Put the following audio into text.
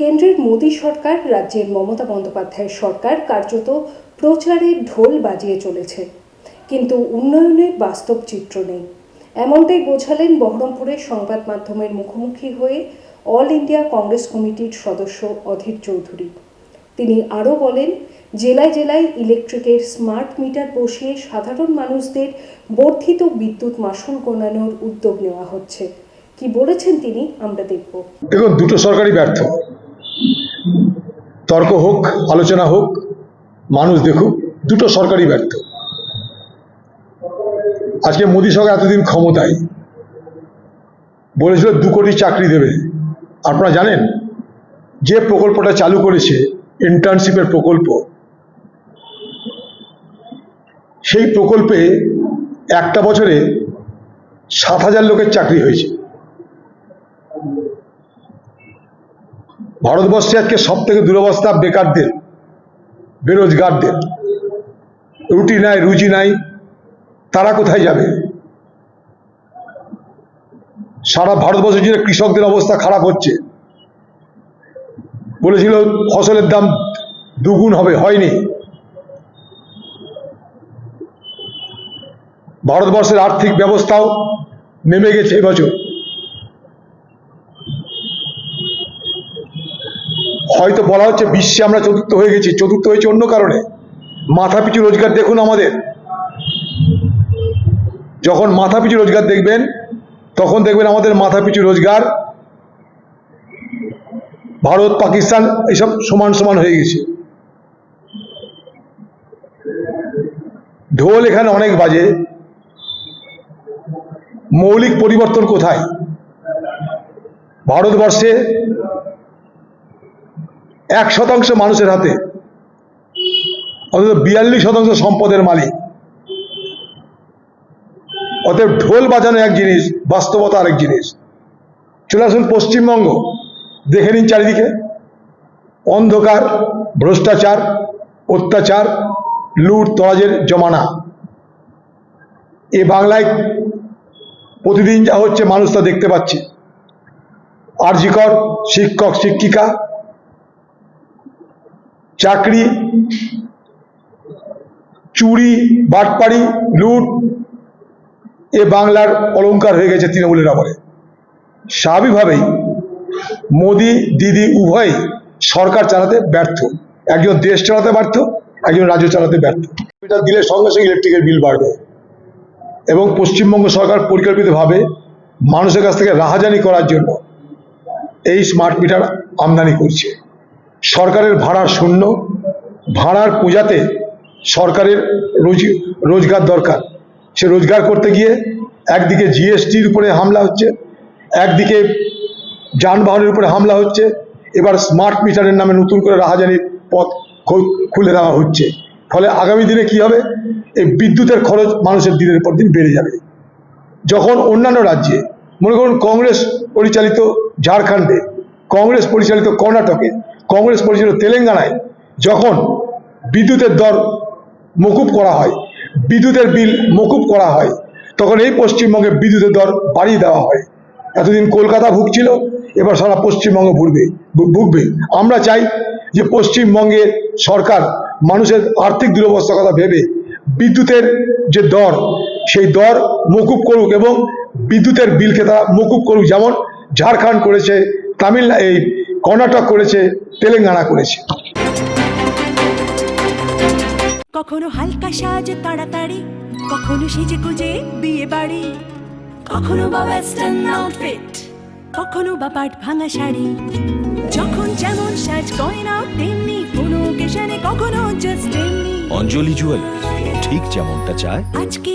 কেন্দ্রের মোদী সরকার, রাজ্যের মমতা বন্দ্যোপাধ্যায়ের সরকার কার্যত প্রচারের ঢোল বাজিয়ে চলেছে। কিন্তু উন্নয়নের বাস্তব চিত্র নেই। এমনটাই বোঝালেন বহরমপুরের সংবাদ মাধ্যমের মুখোমুখি হয়ে অল ইন্ডিয়া কংগ্রেস কমিটির সদস্য অধীর চৌধুরী। তিনি আরও বলেন, জেলায় জেলায় ইলেকট্রিকের স্মার্ট মিটার বসিয়ে সাধারণ মানুষদের বর্ধিত বিদ্যুৎ মাসুল কমানোর উদ্যোগ নেওয়া হচ্ছে। কি বলেছেন তিনি, আমরা দেখব। দেখুন, দুটো সরকারই ব্যর্থ। তর্ক হোক, আলোচনা হোক, মানুষ দেখুক, দুটো সরকারই ব্যর্থ। আজকে মোদী সরকার এতদিন ক্ষমতায়, বলেছিল দু কোটি চাকরি দেবে। আপনারা জানেন, যে প্রকল্পটা চালু করেছে ইন্টার্নশিপের প্রকল্প, সেই প্রকল্পে একটা বছরে সাত হাজার লোকের চাকরি হয়েছে। ভারতবর্ষে আজকে সব থেকে দুরবস্থা বেকারদের, বেরোজগারদের। রুটি নাই, রুজি নাই, তারা কোথায় যাবে? সারা ভারতবর্ষ জুড়ে কৃষকদের অবস্থা খারাপ হচ্ছে। বলেছিল ফসলের দাম দুগুণ হবে, হয়নি। ভারতবর্ষের আর্থিক ব্যবস্থাও নেমে গেছে এবছর। হয়তো বলা হচ্ছে বিশ্বে আমরা চতুর্থ হয়ে গেছি, চতুর্থ হয়েছে অন্য কারণে। মাথা পিছু রোজগার দেখুন আমাদের। যখন মাথা পিছু রোজগার দেখবেন, তখন দেখবেন আমাদের মাথা পিছু রোজগার ভারত, পাকিস্তান এইসব সমান সমান হয়ে গেছে। ঢোল এখানে অনেক বাজে। মৌলিক পরিবর্তন কোথায়? ভারতবর্ষে এক শতাংশ মানুষের হাতে। অন্তত বিয়াল্লিশ শতাংশ সম্পদের মালিক। অতএব ঢোল বাজানো এক জিনিস, বাস্তবতা আরেক জিনিস। চলে আসুন পশ্চিমবঙ্গ। দেখে নিন চারিদিকে। অন্ধকার, ভ্রষ্টাচার, অত্যাচার, লুট, তরাজের জমানা। এ বাংলায় প্রতিদিন যা হচ্ছে, মানুষ তা দেখতে পাচ্ছে। আরজিকর, শিক্ষক, শিক্ষিকা চাকরি, চুরি, বাটপাড়ি, লুট, এ বাংলার অলঙ্কার হয়ে গেছে তৃণমূলের আমলে। স্বাভাবিকভাবেই মোদি, দিদি উভয়ই সরকার চালাতে ব্যর্থ। একজন দেশ চালাতে ব্যর্থ, একজন রাজ্য চালাতে ব্যর্থ। এটা দিলে সঙ্গে সঙ্গে ইলেকট্রিকের বিল বাড়বে। এবং পশ্চিমবঙ্গ সরকার পরিকল্পিতভাবে মানুষের কাছ থেকে রাহাজানি করার জন্য এই স্মার্ট মিটার আমদানি করছে। সরকারের ভাড়া শূন্য, ভাড়ার পূজাতে সরকারের রোজ, রোজগার দরকার। সে রোজগার করতে গিয়ে একদিকে জিএসটির উপরে হামলা হচ্ছে, একদিকে যানবাহনের উপরে হামলা হচ্ছে, এবার স্মার্ট মিটারের নামে নতুন করে রাহাজানির পথ খুলে দেওয়া হচ্ছে। ফলে আগামী দিনে কি হবে? এই বিদ্যুতের খরচ মানুষের দিনের পর দিন বেড়ে যাবে। যখন অন্যান্য রাজ্যে, মনে করুন কংগ্রেস পরিচালিত ঝাড়খণ্ডে, কংগ্রেস পরিচালিত কর্ণাটকে কংগ্রেস পরিচালিত তেলেঙ্গানায় যখন বিদ্যুতের দর মকুব করা হয়, বিদ্যুতের বিল মকুব করা হয়, তখন এই পশ্চিমবঙ্গে বিদ্যুতের দর বাড়িয়ে দেওয়া হয়। এতদিন কলকাতা ভুগছিল, এবার সারা পশ্চিমবঙ্গ ভুগবে ভুগবে। আমরা চাই যে পশ্চিমবঙ্গের সরকার মানুষের আর্থিক দুরবস্থার কথা ভেবে বিদ্যুতের যে দর, সেই দর মকুব করুক এবং বিদ্যুতের বিলকে তারা মকুব করুক যেমন ঝাড়খণ্ড করেছে, তামিলনা, এই কর্ণাটক করেছে তেলেঙ্গানা করেছে। কখনো হালকা সাজ তাড়াতাড়ি কখনো সেজে গুজে বিয়ে বাড়ি। কখনো বা ওয়েস্টার্ন আউটফিট কখনো বা পাট ভাঙা শাড়ি। যখন যেমন সাজ গয়না তেমনি কোনো ওকেশনে কখনো জাস্ট তেমনি। অঞ্জলি জুয়েলার্স ঠিক যেমনটা চায়। আজকে